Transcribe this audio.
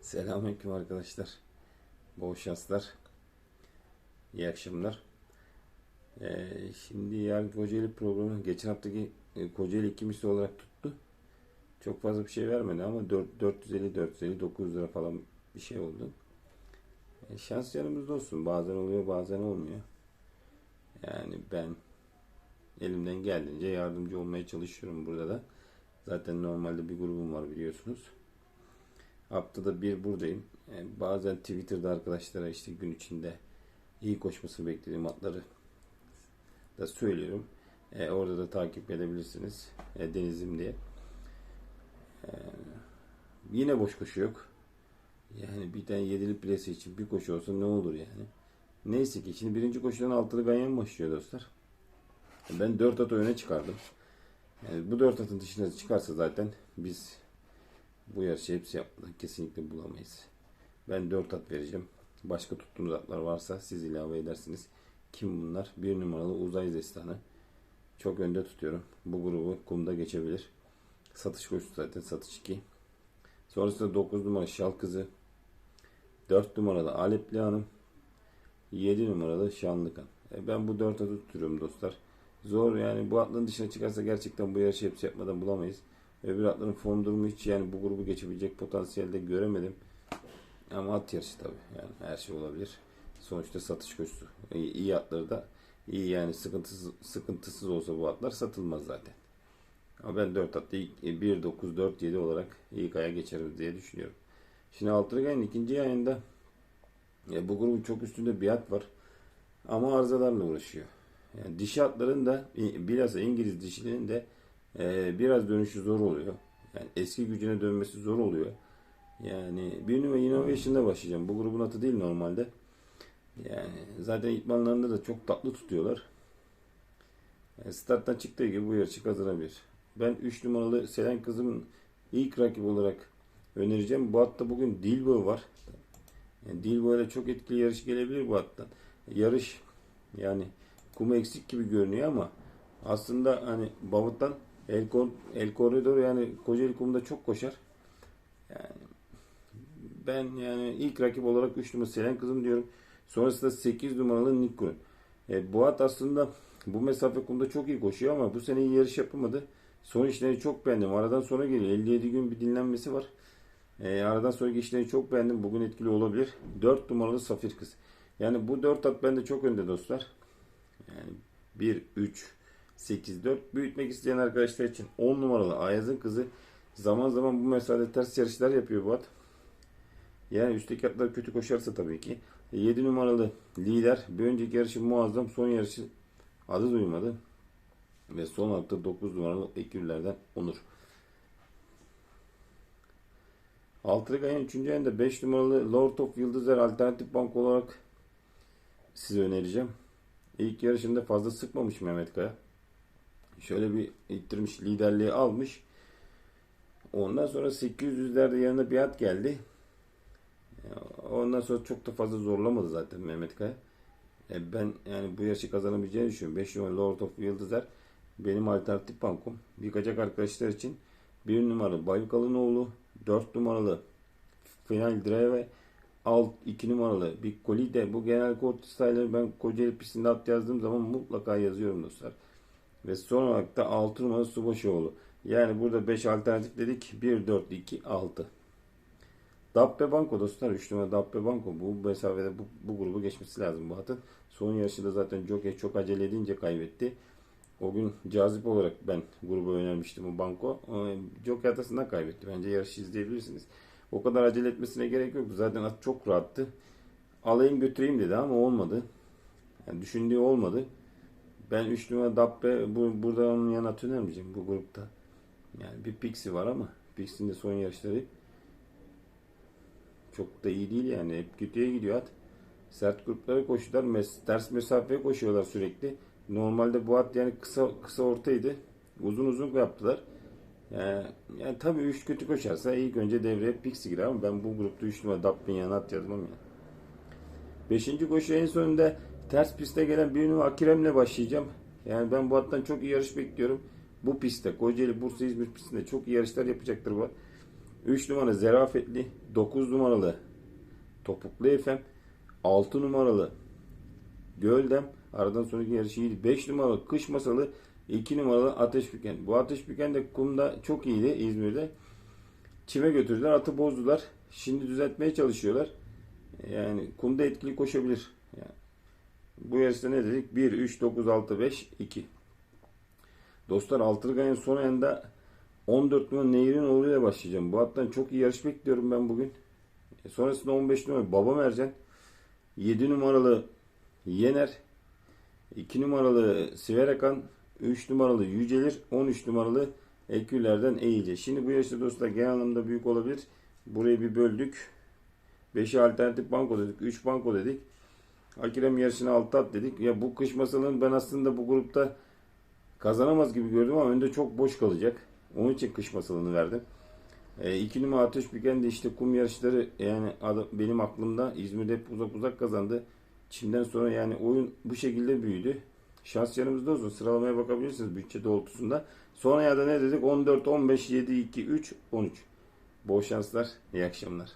Selamünaleyküm arkadaşlar. Bol şanslar. İyi akşamlar. Ee, şimdi yarın Kocaeli programı geçen haftaki e, Kocaeli ikimisi olarak tuttu. Çok fazla bir şey vermedi ama 4, 450 450 900 lira falan bir şey oldu. E, şans yanımızda olsun. Bazen oluyor bazen olmuyor. Yani ben elimden geldiğince yardımcı olmaya çalışıyorum burada da. Zaten normalde bir grubum var biliyorsunuz. Haftada bir buradayım. E, bazen Twitter'da arkadaşlara işte gün içinde iyi koşmasını beklediğim atları da söylüyorum. E, orada da takip edebilirsiniz. E, Denizim diye. E, yine boş koşu yok. Yani bir tane yedili plase için bir koşu olsa ne olur yani. Neyse ki şimdi birinci koşudan altılı ganyan başlıyor dostlar. Ben dört at öne çıkardım. Yani bu dört atın dışına çıkarsa zaten biz bu yarışı hepsi yapmadan kesinlikle bulamayız. Ben 4 at vereceğim. Başka tuttuğunuz atlar varsa siz ilave edersiniz. Kim bunlar? Bir numaralı Uzay Destanı. Çok önde tutuyorum. Bu grubu kumda geçebilir. Satış koşusu zaten satış 2. Sonrasında 9 numara Şal Kızı. 4 numaralı Alepli Hanım. 7 numaralı Şanlıkan. E ben bu 4 atı tutuyorum dostlar. Zor yani bu atlın dışına çıkarsa gerçekten bu yarışı hepsi yapmadan bulamayız. Öbür atların form durumu hiç yani bu grubu geçebilecek potansiyelde göremedim. Ama at yarışı tabii. Yani her şey olabilir. Sonuçta satış koşusu. İyi, iyi atları da iyi yani sıkıntısız, sıkıntısız olsa bu atlar satılmaz zaten. Ama ben 4 atlı 1, 9, 4, 7 olarak ilk aya geçeriz diye düşünüyorum. Şimdi Altırgay'ın ikinci yayında e, bu grubun çok üstünde bir at var. Ama arızalarla uğraşıyor. Yani dişi atların da bilhassa İngiliz dişilerin de ee, biraz dönüşü zor oluyor. Yani eski gücüne dönmesi zor oluyor. Yani bir numara Innovation'da başlayacağım. Bu grubun atı değil normalde. Yani zaten itmanlarında da çok tatlı tutuyorlar. Yani starttan çıktığı gibi bu yarışı kazanabilir. Ben 3 numaralı Selen kızımın ilk rakip olarak önereceğim. Bu hatta bugün Dilbo var. Yani Dilbo ile çok etkili yarış gelebilir bu hattan. Yarış yani kum eksik gibi görünüyor ama aslında hani Bavut'tan El, Kor El Koridor yani Kocaeli Kum'da çok koşar. Yani ben yani ilk rakip olarak 3 numara Selen Kızım diyorum. Sonrasında 8 numaralı Nikon. E, bu at aslında bu mesafe kumda çok iyi koşuyor ama bu sene iyi yarış yapamadı. Son işlerini çok beğendim. Aradan sonra geliyor. 57 gün bir dinlenmesi var. E, aradan sonraki işlerini çok beğendim. Bugün etkili olabilir. 4 numaralı Safir Kız. Yani bu 4 at bende çok önde dostlar. Yani 1, 3, 8-4 büyütmek isteyen arkadaşlar için 10 numaralı Ayaz'ın kızı zaman zaman bu mesafede ters yarışlar yapıyor bu at. Yani üstteki atlar kötü koşarsa tabii ki. 7 numaralı lider bir önceki yarışı muazzam son yarışı adı duymadı. Ve son hafta 9 numaralı Ekürler'den Onur. Altılık ayın 3. ayında 5 numaralı Lord of Yıldızlar alternatif bank olarak size önereceğim. İlk yarışında fazla sıkmamış Mehmet Kaya. Şöyle bir ittirmiş liderliği almış. Ondan sonra 800'lerde yanına bir at geldi. Ondan sonra çok da fazla zorlamadı zaten Mehmet Kaya. E ben yani bu yarışı kazanabileceğini düşünüyorum. 5 numaralı Lord of Yıldızlar benim alternatif bankom. Birkaçak arkadaşlar için 1 numaralı Bayuk Alınoğlu, 4 numaralı Final Drive, alt 2 numaralı bir Kolide. Bu genel kod style'ları ben Kocaeli pistinde at yazdığım zaman mutlaka yazıyorum dostlar. Ve son olarak da 6 numaralı Subaşoğlu. Yani burada 5 alternatif dedik. 1, 4, 2, 6. Dabbe Banko dostlar. 3 numara Dabbe Banko. Bu mesafede bu, bu grubu geçmesi lazım bu atın. Son yarışında zaten Jockey çok acele edince kaybetti. O gün cazip olarak ben grubu önermiştim bu banko. Jockey hatasından kaybetti. Bence yarışı izleyebilirsiniz. O kadar acele etmesine gerek yok. Zaten at çok rahattı. Alayım götüreyim dedi ama olmadı. Yani düşündüğü olmadı. Ben 3 numara Dabbe bu, burada onun yanına önermeyeceğim bu grupta. Yani bir Pixie var ama Pixie'nin de son yarışları çok da iyi değil yani. Hep kötüye gidiyor at. Sert gruplara koşuyorlar. Mes ters mesafeye koşuyorlar sürekli. Normalde bu at yani kısa kısa ortaydı. Uzun uzun yaptılar. Yani, yani tabii 3 kötü koşarsa ilk önce devreye Pixie girer ama ben bu grupta 3 numara Dabbe'nin yanına at yazmam yani. 5. koşu en sonunda ters piste gelen bir numara Akirem'le başlayacağım. Yani ben bu attan çok iyi yarış bekliyorum. Bu pistte Kocaeli, Bursa, İzmir pistinde çok iyi yarışlar yapacaktır bu. 3 numara Zerafetli, 9 numaralı Topuklu Efem, 6 numaralı Göldem, aradan sonraki yarışı iyiydi. 5 numaralı Kış Masalı, 2 numaralı Ateş Büken. Bu Ateş Büken de kumda çok iyiydi İzmir'de. Çime götürdüler, atı bozdular. Şimdi düzeltmeye çalışıyorlar. Yani kumda etkili koşabilir. Bu yarışta ne dedik? 1, 3, 9, 6, 5, 2. Dostlar Altırgay'ın son ayında 14 numara Nehir'in oğluyla başlayacağım. Bu hattan çok iyi yarış bekliyorum ben bugün. E, sonrasında 15 numara Baba Mercan. 7 numaralı Yener. 2 numaralı Siverakan. 3 numaralı Yücelir. 13 numaralı Eküler'den Eğice. Şimdi bu yarışta dostlar genel anlamda büyük olabilir. Burayı bir böldük. 5'i alternatif banko dedik. 3 banko dedik. Akirem yarışına 6 at dedik. Ya bu kış masalının ben aslında bu grupta kazanamaz gibi gördüm ama önde çok boş kalacak. Onun için kış masalını verdim. E, iki numara Ateş Büken de işte kum yarışları yani adam, benim aklımda İzmir'de hep uzak uzak kazandı. Çim'den sonra yani oyun bu şekilde büyüdü. Şans yanımızda olsun. Sıralamaya bakabilirsiniz bütçe doğrultusunda. Sonra ya da ne dedik? 14, 15, 7, 2, 3, 13. Bol şanslar. İyi akşamlar.